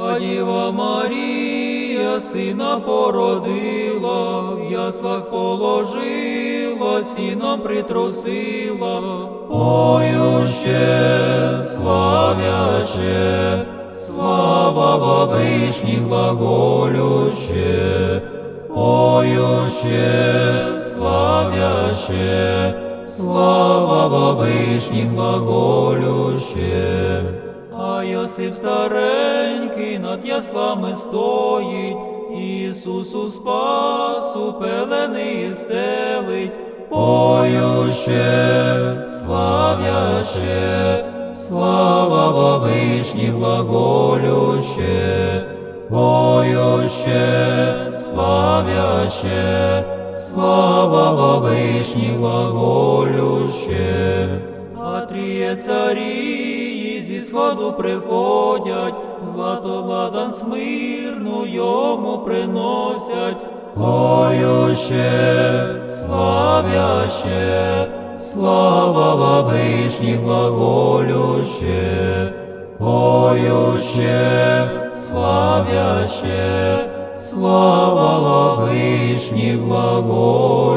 А Діва Марія сина породила, в яслах положила, сіном притрусила, поюще, славяще, слава во вишніх глаголюще, поюще, славяще, слава во вишніх глаголюще. А Йосип старенький над яслами стоїть, Ісусу спасу пелени стелить, поюще, славяще, слава во вишніх глаголюще, поюще, славяще, слава во вишніх глаголюще. А тріє царі зі сходу приходять, злато ладан смирну йому приносять, поюще, славяще, слава во вишніх глаголюще, поюще, славяще, слава во вишніх глаголюще.